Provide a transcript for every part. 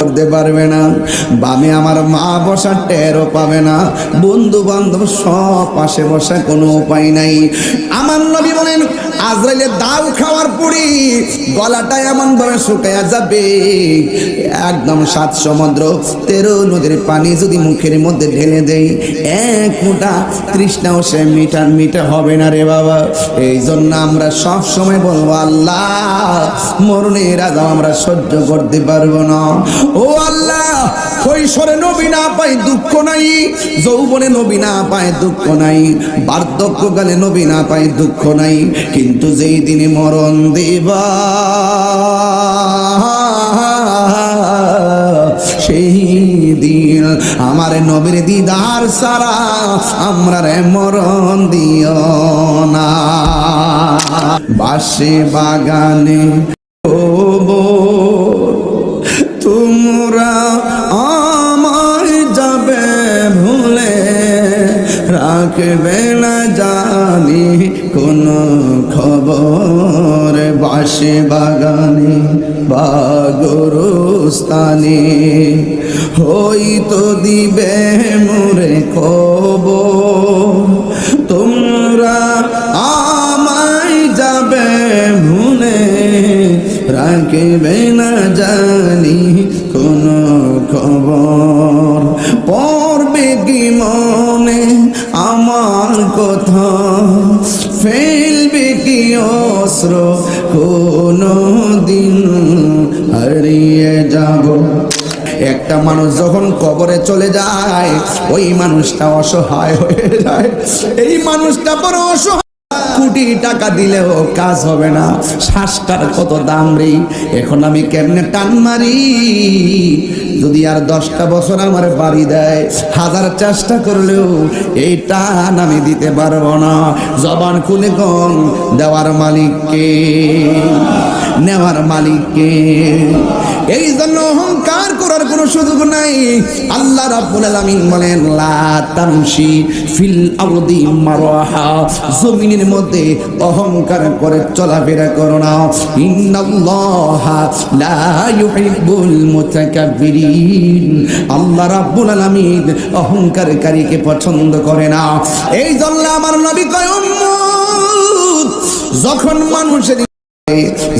করতে পারবে না, বামে আমার মা বসা টেরও পাবে না। বন্ধু বান্ধব সব পাশে বসা কোনো উপায় নাই। আমার নবী বলেন আজরাইলে দাও খাওয়া গলাটা এমন ভাবে শুকায়া যাবে। একদম সাত সমুদ্র, তেরো নদীর পানি যদি মুখের মধ্যে ঢেলে দেই, এক মোটা তৃষ্ণাও সে মিটার মিটে হবে না রে বাবা। এই জন্য আমরা সব সময় বলব, আল্লাহ, মরণের আজাব আমরা সহ্য করতে পারব না। ও আল্লাহ কৈশোরে নবী না পাই দুঃখ নাই, যৌবনে নবী না পায় দুঃখ নাই বার্ধক্যকালে নবী না পায় দুঃখ নাই, কিন্তু যেই দিনে মরণ দিবা, সেই দিন আমার নবীর দিদার সারা আমরা রে মরণ দিও না। বাসে বাগানে রাখবে না জানি, কোন খবর বাসে বাগানে বা গরুস্থানে। হইতো দিবে মোরে খবর, তোমরা আমায় যাবে ভুলে রাখবে না জানি, কোন খবর। পড়বে কি মনে আমার কথা। ফেলবে কি অস্ত্র? কোনো দিন হারিয়ে যাব। একটা মানুষ যখন কবরে চলে যায়, ওই মানুষটা অসহায় হয়ে যায়। এই মানুষটা বড় অসহায়। কোটি টাকা দিলেও কাজ হবে না। শ্বাসটার কত দাম রে? এখন আমি কেমনে টান মারি? যদি আর দশটা বছর আমার বাড়ি দেয়, হাজার চেষ্টা করলেও এই টান আমি দিতে পারব না। জবান খুলে কম দেওয়ার মালিককে, নেওয়ার মালিককে। এই জন্য অহংকার করার কোনো সুযোগ নাই? আল্লাহ রাব্বুল আলামিন বলেন, লা তামশি ফিল আরদি মারাহা জমিনের মধ্যে অহংকার করে চলাফেরা করো না। ইন্নাল্লাহা লা ইউহিব্বুল মুতাকাব্বিরিন। আল্লাহ রাব্বুল আলামিন অহংকারকারীকে পছন্দ করে না। এই জন্য আমার নবী কয়, উম্মত, যখন মানুষের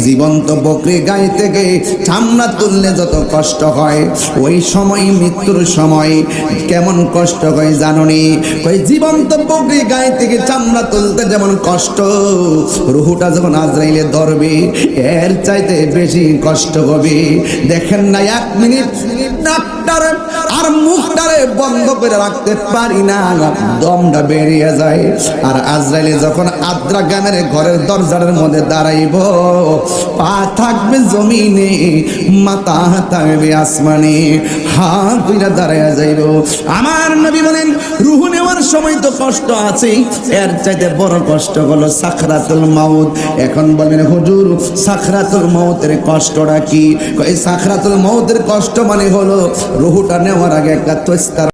জীবন্ত বকরি গায়ে থেকে চামড়া তুললে যত কষ্ট হয়, ওই সময়, মৃত্যুর সময় কেমন কষ্ট হয় জাননি? ওই জীবন্ত বকরি গায়ে থেকে চামড়া তুলতে যেমন কষ্ট, রুহুটা যখন আজরাইলে ধরবে, এর চাইতে বেশি কষ্ট হবে। দেখেন না, এক মিনিট আর মুখটারে বন্ধ করে রাখতে পারি না। দমটা বেরিয়ে যায়। আর আজরাইলে যখন আদ্রা গ্রামের ঘরের দরজার মধ্যে দাঁড়াইব, পা থাকবে জমিনে, মাথা থাকবে আসমানে হা কইরা দাঁড়াইয়া যাইব। আমার নবী বলেন, রুহু নেওয়ার সময় তো কষ্ট আছেই। এর চাইতে বড় কষ্ট হলো সাখরাতুল মাউত। এখন বলেন, হুজুর, সাখরাতুল মাউতের কষ্টটা কি? এই সাখরাতুল মাউতের কষ্ট মানে হলো রুহুটা নেওয়ার আগে একটা তস্তার